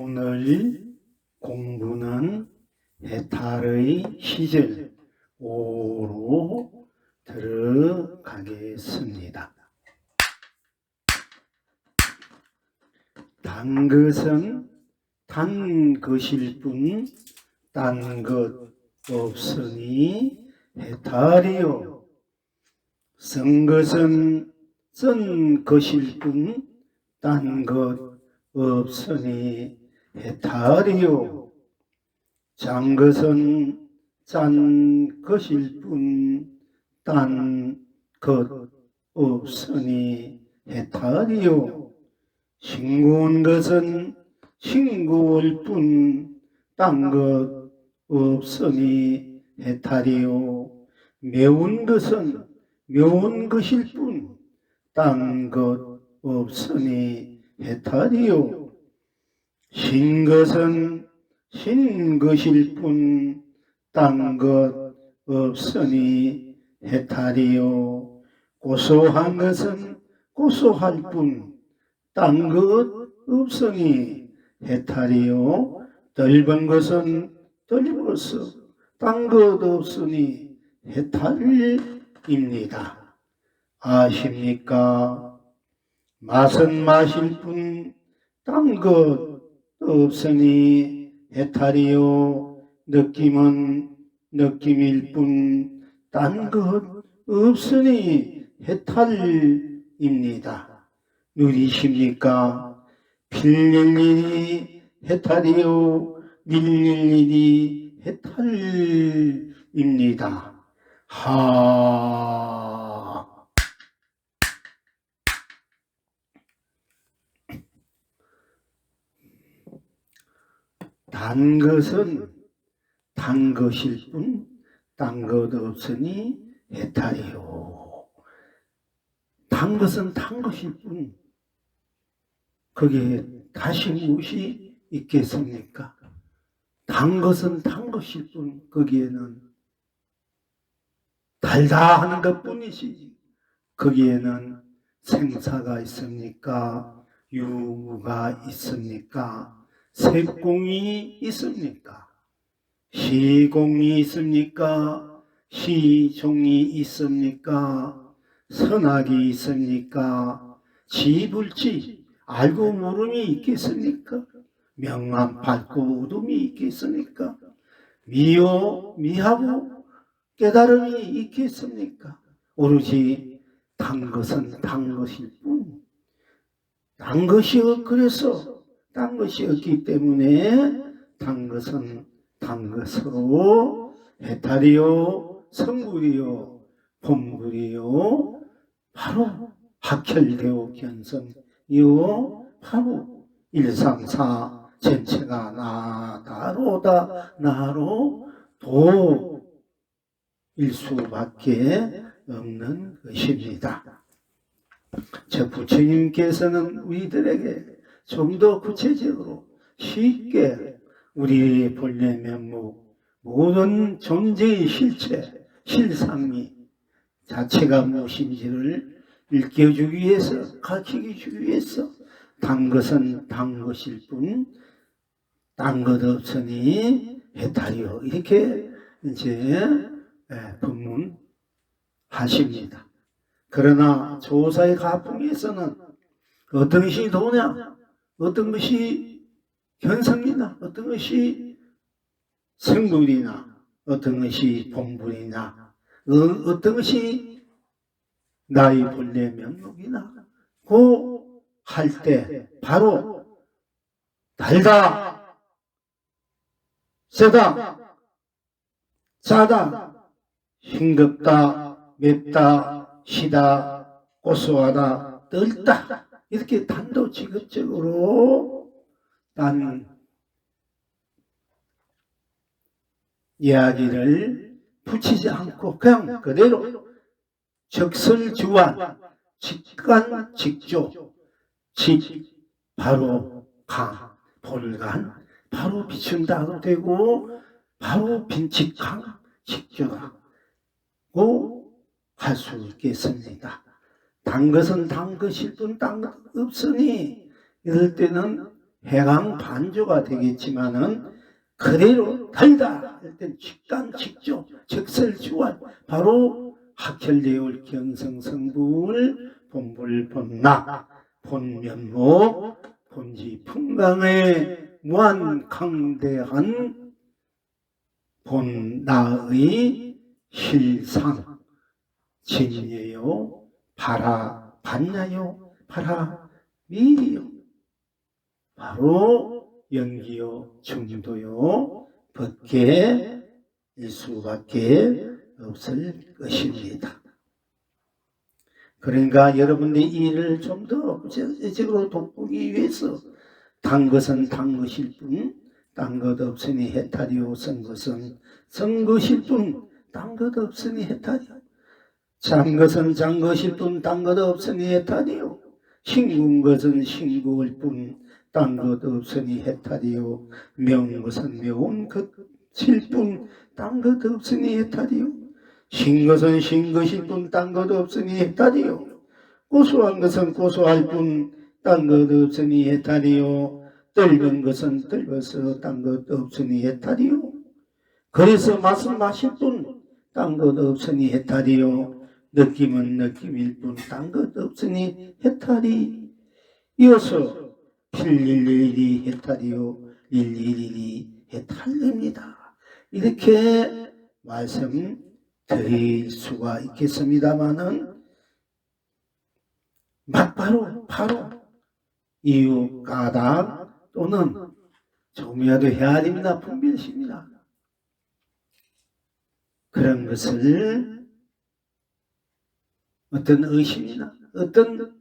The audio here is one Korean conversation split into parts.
오늘 공부는 해탈의 시절 5로 들어가겠습니다. 단 것은 단 것일 뿐, 딴 것 없으니 해탈이요. 쓴 것은 쓴 것일 뿐, 딴 것 없으니 해탈이요. 짠 것은 짠 것일 뿐, 딴 것 없으니 해탈이요. 싱거운 것은 싱거울 뿐, 딴 것 없으니 해탈이요. 매운 것은 매운 것일 뿐, 딴 것 없으니 해탈이요. 신 것은 신 것일 뿐, 딴 것 없으니 해탈이요. 고소한 것은 고소할 뿐, 딴 것 없으니 해탈이요. 떫은 것은 떫어서 딴것 없으니 해탈입니다. 아십니까? 맛은 맛일 뿐, 딴것 없으니 해탈이요. 느낌은 느낌일 뿐, 딴 것 없으니 해탈입니다. 누리십니까? 빌릴 일이 해탈이요. 밀릴 일이 해탈입니다. 하. 단 것은 단 것일 뿐, 딴것 없으니 해탈이요. 단 것은 단 것일 뿐, 거기에 다시 무엇이 있겠습니까? 단 것은 단 것일 뿐, 거기에는 달다 하는 것 뿐이지. 거기에는 생사가 있습니까? 유무가 있습니까? 색공이 있습니까? 시공이 있습니까? 시종이 있습니까? 선악이 있습니까? 지불지 알고 모름이 있겠습니까? 명암 밝고 어둠이 있겠습니까? 미요 미하고 깨달음이 있겠습니까? 오로지 단 것은 단 것일 뿐. 단 것이 없- 그래서 단 것이 없기 때문에 단 것은 단 것으로 해탈이요, 성불이요, 본불이요, 바로 학혈대오 견성이요, 바로 일상사 전체가 나다로다 나로 도 일 수밖에 없는 것입니다. 저 부처님께서는 우리들에게 좀 더 구체적으로 쉽게 우리 본래 면목 모든 존재의 실체, 실상이 자체가 무엇인지를 일깨워주기 위해서, 가르치기 주기 위해서 단 것은 단 것일 뿐, 딴 것 없으니 해탈이요. 이렇게 이제 예, 법문하십니다. 그러나 조사의 가풍에서는 어떤 것이 도냐, 어떤 것이 현상이나, 어떤 것이 생물이나, 어떤 것이 본분이나, 어, 어떤 것이 나의 본래 명목이나, 그할때 바로 달다, 세다, 짜다, 싱겁다, 맵다, 시다, 고소하다, 뜰다 이렇게 단도직입적으로 난 이야기를 붙이지 않고 그냥 그대로 적설주완 직관 직조 직 바로 강 볼간 바로 비춘다도 되고 바로 빈직강 직조라고 할 수 있겠습니다. 단 것은 단 것일 뿐 딴 것 없으니 이럴 때는 해강 반조가 되겠지만은 그대로 달다 할땐 직간 직조 적설주활 바로 학혈대울 경성성불 본불 본나 본면목 본지 풍강의 무한 강대한 본나의 실상 진예요 바라 봤나요 바라 미리요 바로 연기요 중도요 벗게 일 수밖에 없을 것입니다. 그러니까 여러분들이 이 일을 좀 더 구체적으로 돋보기 위해서 단 것은 단 것일 뿐, 딴 것 없으니 해탈이요. 쓴 것은 쓴 것일 뿐, 딴 것 없으니 해탈이요. 장 것은 장 것일 뿐, 딴 것 없으니 해탈이요. 싱군 것은 싱구일 뿐, 딴 것 없으니 해탈이요. 명 것은 명운 것일 뿐, 딴 것 없으니 해탈이요. 신 것은 신 것일 뿐, 딴 것 없으니 해탈이요. 고소한 것은 고소할 뿐, 딴 것 없으니 해탈이요. 뜰은 것은 뜰어서 딴 것 없으니 해탈이요. 그래서 맛은 마실 뿐, 딴 것 없으니 해탈이요. 느낌은 느낌일 뿐, 딴 것 없으니 해탈이 이어서 필일일이 해탈이요. 일일일이 해탈입니다. 이렇게 말씀 드릴 수가 있겠습니다만은 막바로 바로 이유 까닭 또는 조미야도 헤아림이나 분별심이나 그런 것을 어떤 의심이나 어떤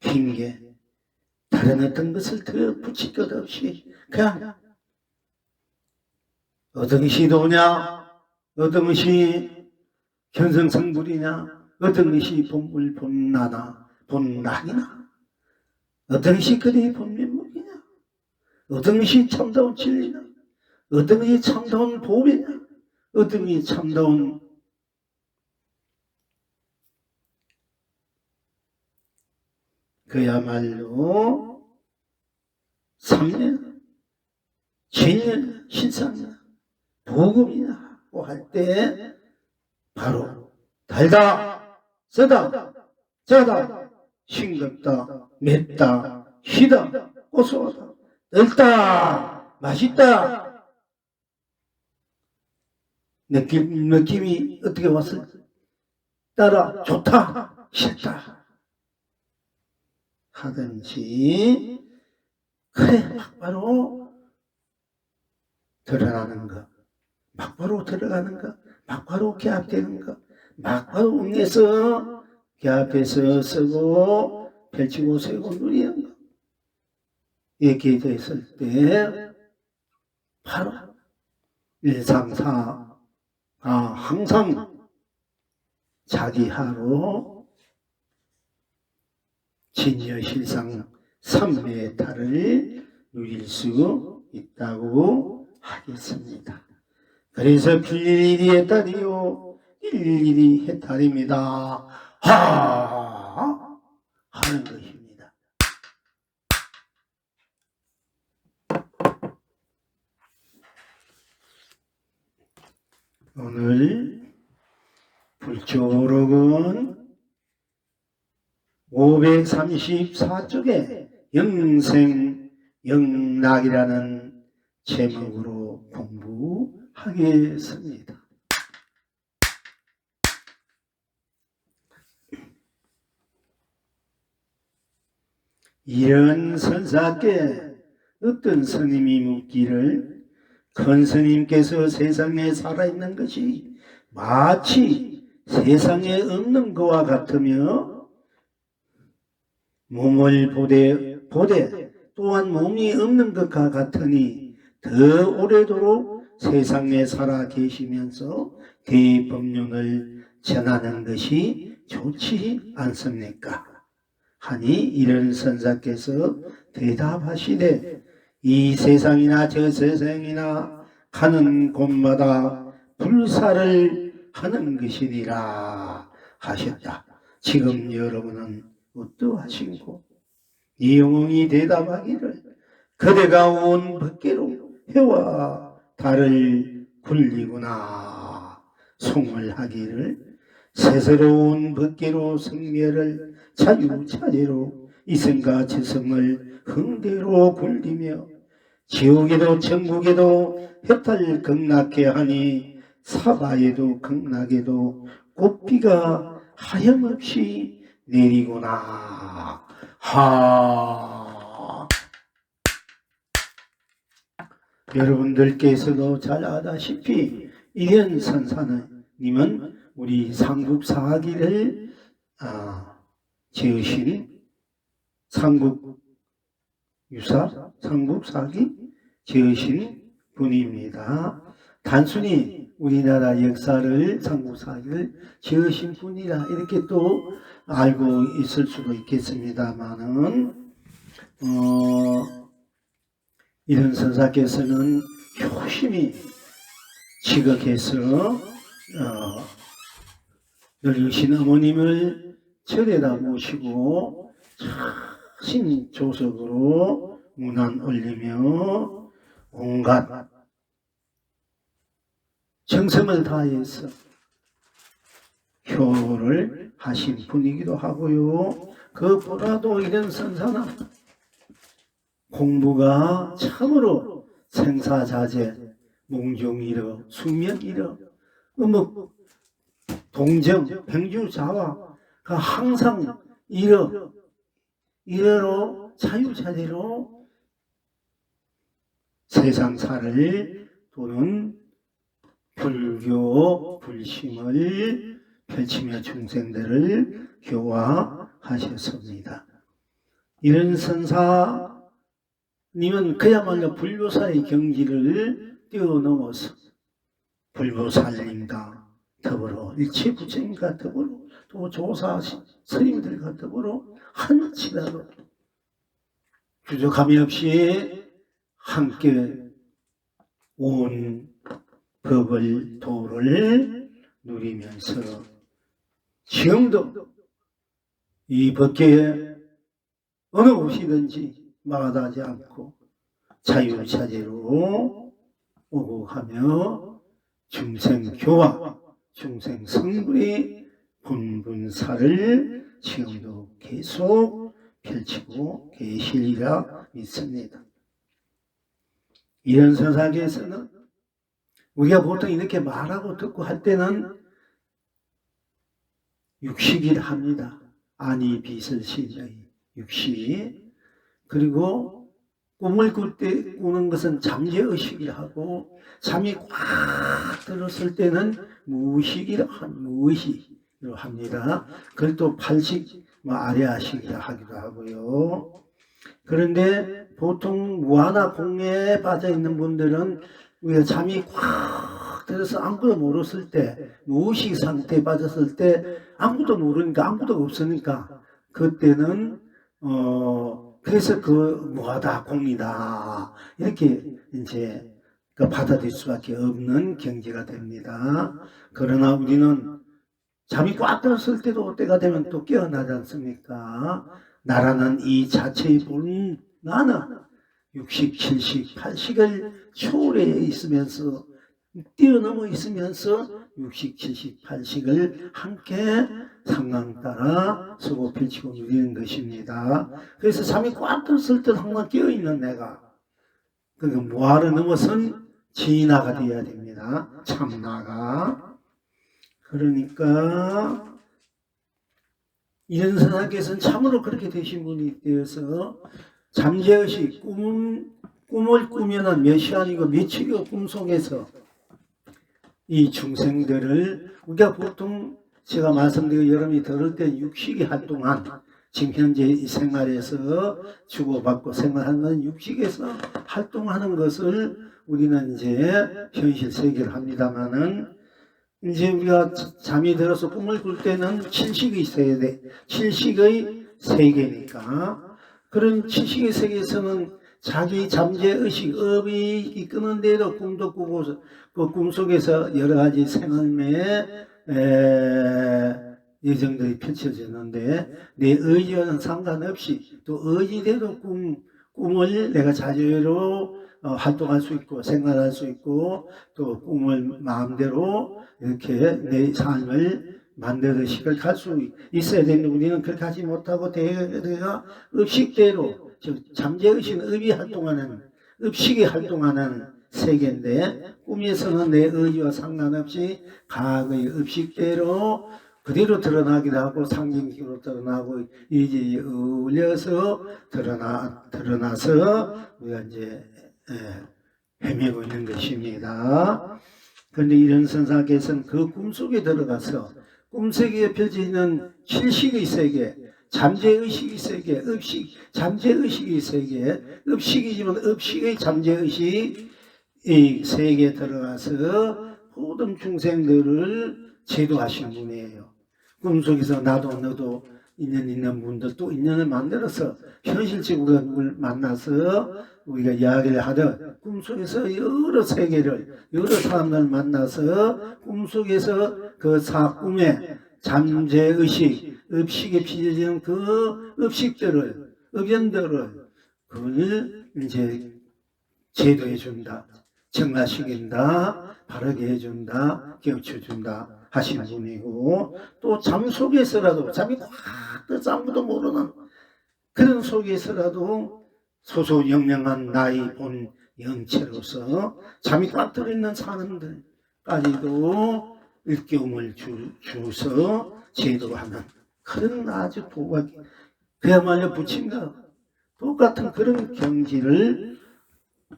핑계 다른 어떤 것을 더 붙일 것 없이 그냥 어떤 것이 도냐 어떤 것이 견성성불이냐 어떤 것이 본물 본나나 본난이나 어떤 것이 그대의 본면목이냐 어떤 것이 참다운 진리냐 어떤 것이 참다운 보배냐 어떤 것이 참다운 그야말로 삼년 진년 신상이나 복음이라고 할 때 바로 달다 쓰다 짜다 싱겁다 맵다 시다 고소하다 넓다 맛있다 느낌, 느낌이 어떻게 왔을 따라 좋다 싫다 하든지 그래 바로 드러나는 것 막바로 들어가는 것, 막바로 개합되는 것, 막바로 응해서 개합해서 쓰고 펼치고 세고 누리는 것. 이렇게 됐을 때 바로 일상사 아 항상 자기 하로 진여 실상 삼매의 탈을 누릴 수 있다고 하겠습니다. 그래서 필일이 해탈이요 일일이 해탈입니다. 하 하는 것입니다. 오늘 불조록은 534쪽에 영생 영락이라는 제목으로 공부하겠습니다. 이런 선사께 어떤 스님이 묻기를 큰 스님께서 세상에 살아있는 것이 마치 세상에 없는 것과 같으며 몸을 보되 보되 또한 몸이 없는 것과 같으니 더 오래도록 세상에 살아 계시면서 대법륜을 전하는 것이 좋지 않습니까? 하니 이런 선사께서 대답하시되 이 세상이나 저 세상이나 가는 곳마다 불사를 하는 것이니라 하셨다. 지금 여러분은 어떠하신고 이 영웅이 대답하기를 그대가 온 밖으로 해와 달을 굴리구나 송을 하기를 새새로운 벗개로 성멸을 자유차례로 이승과 지성을 흥대로 굴리며 지옥에도 천국에도 해탈 극락해 하니 사바에도 극락에도 꽃비가 하염없이 내리구나. 하. 여러분들께서도 잘 아다시피 이현 선사는 님은 우리 삼국 사기를 아, 지으신 삼국 유사 삼국 사기 지으신 분입니다. 단순히 우리나라 역사를 삼국 사기를 지으신 분이라 이렇게 또 알고 있을 수도 있겠습니다만은 어, 이런 선사께서는 효심히 지극해서 어, 늙으신 어머님을 절에다 모시고 신 조석으로 문안 올리며 온갖 정성을 다해서 효를 하신 분이기도 하고요. 그보다도 이런 선사는 공부가 참으로 생사자제, 몽종이러, 숙명이러, 음악, 동정, 병주자와 그 항상 이러, 이러로 자유자재로 세상사를 또는 불교 불심을 펼치며 중생들을 교화하셨습니다. 이런 선사님은 그야말로 불교사의 경지를 뛰어넘어서 불교살림과 더불어 일체부처님과 더불어 또 조사 스님들과 더불어 한치라도 부족함이 없이 함께 온 법을 도를 누리면서 지금도 이 법계에 어느 곳이든지 마다하지 않고 자유차제로 오고 가며 중생교화, 중생성불의 분분사를 지금도 계속 펼치고 계시리라 믿습니다. 이런 세상에서는 우리가 보통 이렇게 말하고 듣고 할 때는 육식이라 합니다. 아니 빛을 시의 육식. 그리고 꿈을 꿀 때 꾸는 것은 잠재의식이라 하고 잠이 꽉 들었을 때는 무의식이라 합 무의식으로 합니다. 그걸 또 팔식 뭐 아래아식이라 하기도 하고요. 그런데 보통 무하나 공예에 빠져 있는 분들은 우리가 잠이 꽉 들어서 아무것도 모르었을 때, 무의식 상태에 빠졌을 때, 아무것도 모르니까, 아무것도 없으니까, 그때는, 어, 그래서 그 무하다, 공이다. 이렇게 이제 그 받아들일 수밖에 없는 경지가 됩니다. 그러나 우리는 잠이 꽉 들었을 때도 때가 되면 또 깨어나지 않습니까? 나라는 이 자체의 본, 나는 60, 70, 80을 초월해 있으면서 뛰어넘어 있으면서 60, 70, 80을 함께 상황 따라 서고 펼치고 누리는 것입니다. 그래서 잠이 꽉 들었을 때 항상 깨어있는 내가 그러니까 무아를 넘어선 진화가 되어야 됩니다. 참나가 그러니까 이런 선생께서는 참으로 그렇게 되신 분이 되어서 잠재의식 꿈은 꿈을 꾸면은 몇 시간이고 며칠이고 꿈속에서 이 중생들을 우리가 보통 제가 말씀드린 여러분이 들을 때 육식이 활동한 지금 현재 이 생활에서 주고받고 생활하는 육식에서 활동하는 것을 우리는 이제 현실 세계를 합니다만은 이제 우리가 잠이 들어서 꿈을 꿀 때는 칠식이 있어야 돼. 칠식의 세계니까. 그런 칠식의 세계에서는 자기 잠재 의식, 업이 이끄는데도 꿈도 꾸고 그 꿈속에서 여러 가지 생활매 에, 예정들이 펼쳐지는데 내 의지와는 상관없이 또 의지대로 꿈, 꿈을 내가 자유로 어, 활동할 수 있고 생활할 수 있고 또 꿈을 마음대로 이렇게 내 삶을 만들어시길 갈수 있어야 되는데 우리는 그렇게 하지 못하고 대가 의식대로 즉 잠재의식 의비 활동하는 의식이 활동하는 세계인데 꿈에서는 내 의지와 상관없이 과거의 의식대로 그대로 드러나기도 하고 상징적으로 드러나고 이제 어울려서 드러나 드러나서 우리가 이제 예, 헤매고 있는 것입니다. 그런데 이런 선사께서는 그 꿈속에 들어가서 꿈세계에 펼쳐지는 실식의 세계, 잠재의식의 세계, 읍식, 잠재의식의 세계, 읍식이지만 읍식의 잠재의식 이 세계에 들어가서 모든 중생들을 제도하신 분이에요. 꿈속에서 나도 너도 인연 있는 분들 또 인연을 만들어서 현실적으로 만나서 우리가 이야기를 하듯 꿈속에서 여러 세계를 여러 사람들을 만나서 꿈속에서 그 사꿈의 잠재의식 읍식에 빚어지는 그 읍식들을 의견들을 그걸 이제 제도해 준다 정화시킨다 바르게 해준다 깨우쳐준다 하시는 분이고 또 잠 속에서라도 잠이 꽉 떠서 아무도 모르는 그런 속에서라도 소소영령한 나의 본 영체로서 잠이 꽉 들어있는 사람들까지도 일깨움을 주, 주서 제도하는 그런 아주 도박 그야말로 부친과 똑같은 그런 경지를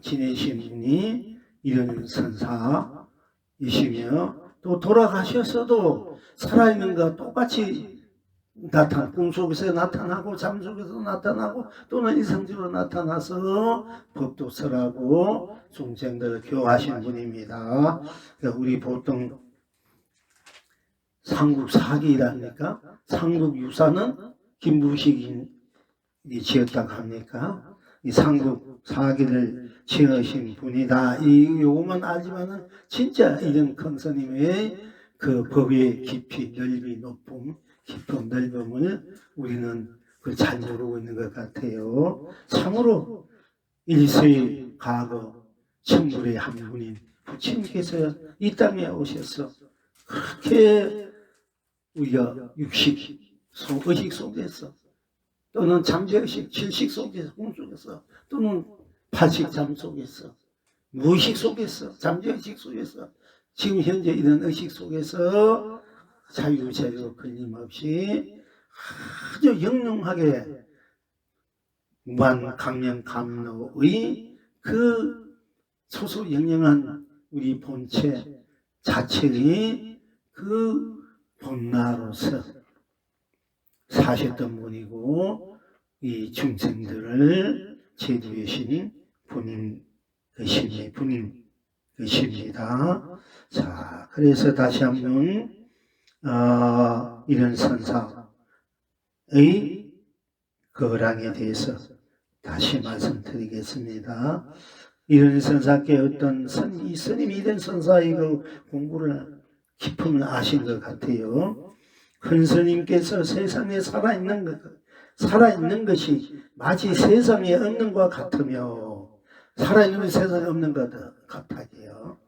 지내신 분이 이런 선사이시며 또 돌아가셨어도 살아있는 것 똑같이 나타 꿈속에서 나타나고 잠속에서 나타나고 또는 이성적으로 나타나서 법도 설하고 중생들을 교화하신 분입니다. 그러니까 우리 보통 삼국 사기라니까 삼국 유사는 김부식이 지었다고 합니까? 이 삼국 사기를 지으신 분이다. 이 요것만 알지만은 진짜 이런 큰 스님의 그 법의 깊이, 넓이, 높음, 깊음, 넓음을 우리는 그잘 모르고 있는 것 같아요. 참으로 일세의 과거 천불의 한 분인 부처님께서 이 땅에 오셔서 그렇게 우리가 육식, 속, 의식 속에서 또는 잠재의식, 질식 속에서, 꿈 속에서 또는 팔식 잠 속에서 무의식 속에서 잠재의식 속에서 지금 현재 이런 의식 속에서 자유자유 끊임없이 아주 영롱하게 무한 강령 감로의 그 소소 영영한 우리 본체 자체의 그 본나로서 사셨던 분이고 이 중생들을 제도하신 분인 것입니다. 분인 것입니다. 자, 그래서 다시 한번 어, 이런 선사의 거랑에 대해서 다시 말씀드리겠습니다. 이런 선사께 어떤 선, 이 스님이 이런 선사의 그 공부를 깊음을 아신 것 같아요. 큰 스님께서 세상에 살아있는 것, 살아있는 것이 마치 세상에 없는 것 같으며, 살아있는 세상에 없는 것 같아요.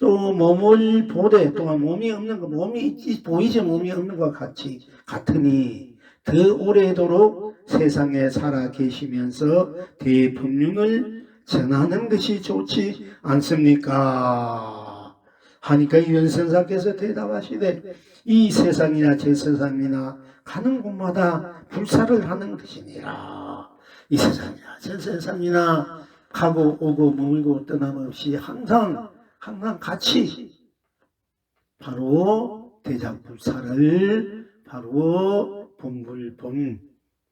또 몸을 보되 또한 몸이 없는 것, 몸이 보이지 몸이 없는 것 같이 같으니 더 오래도록 세상에 살아 계시면서 대분륜을 전하는 것이 좋지 않습니까? 하니까 이현선사께서 대답하시되 이 세상이나 제 세상이나 가는 곳마다 불사를 하는 것이니라. 이 세상이나 제 세상이나 가고 오고 머물고 떠남 없이 항상 항상 같이 바로 대장불사를 바로 본불 본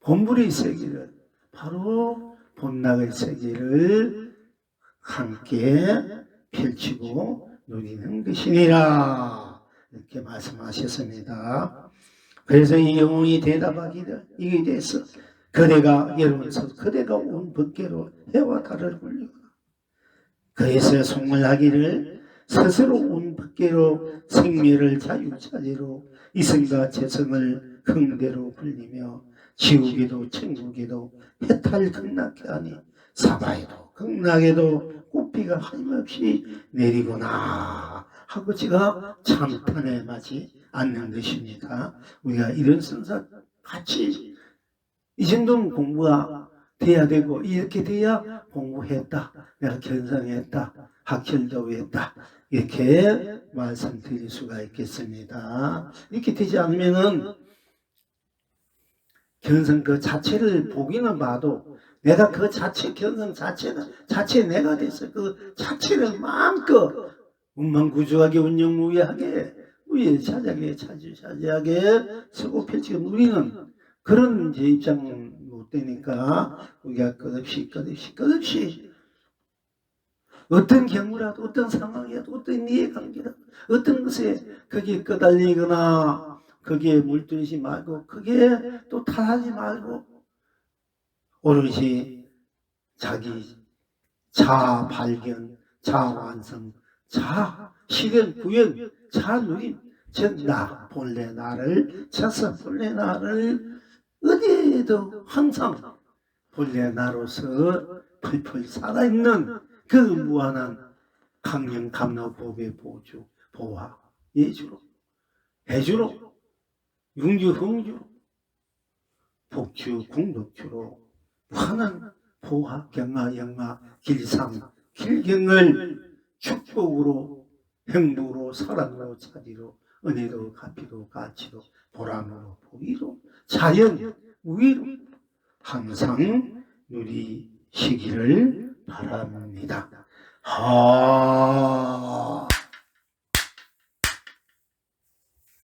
본불의 세계를 바로 본락의 세계를 함께 펼치고 누리는 것이니라 이렇게 말씀하셨습니다. 그래서 이 영웅이 대답하기를 이에 대해서 그대가 여러분서 그대가 온 법계로 해와 달을 굴리고 그에서 송을하기를 스스로 온 밖으로 생명을 자유차지로 이승과 재성을 흥대로 불리며 지옥에도 천국에도 해탈 극락해 하니 사바에도 극락에도 꽃비가 하림없이 내리구나 하고 제가 참탄에 맞지 않는 것입니다. 우리가 이런 선사 같이 이 정도는 공부가 돼야 되고 이렇게 돼야 공부했다. 내가 견성했다. 학철도 했다. 이렇게 말씀드릴 수가 있겠습니다. 이렇게 되지 않으면은 견성 그 자체를 보기는 봐도 내가 그 자체 견성 자체는 자체 내가 돼서 그 자체를 마음껏 운만구조하게 운영무예하게 우예 차지하게 차지차지하게 서고 펼치고 누리는 그런 제 입장 은못 되니까 우리가 끝없이 끝없이 끝없이 어떤 경우라도 어떤 상황이라도 어떤 이해관계라도 어떤 것에 거기에 끄달리거나 거기에 물들이지 말고 거기에 또 탓하지 말고 오롯이 자기 자 발견, 자 완성, 자 실현, 구현, 자 누림 즉 나 본래 나를 찾서 본래 나를 어디에도 항상 본래 나로서 풀풀 살아있는 그 무한한 강령 감로법의 보주 보화 예주로 해주로 융주 흥주로 복주 공덕주로 무한한 보화 경화 영화 길상 길경을 축복으로 행복으로 사랑으로 차지로 은혜로 가피로 가치로 보람으로 보기로 자연 우위로 항상 누리시기를 바랍니다. 아.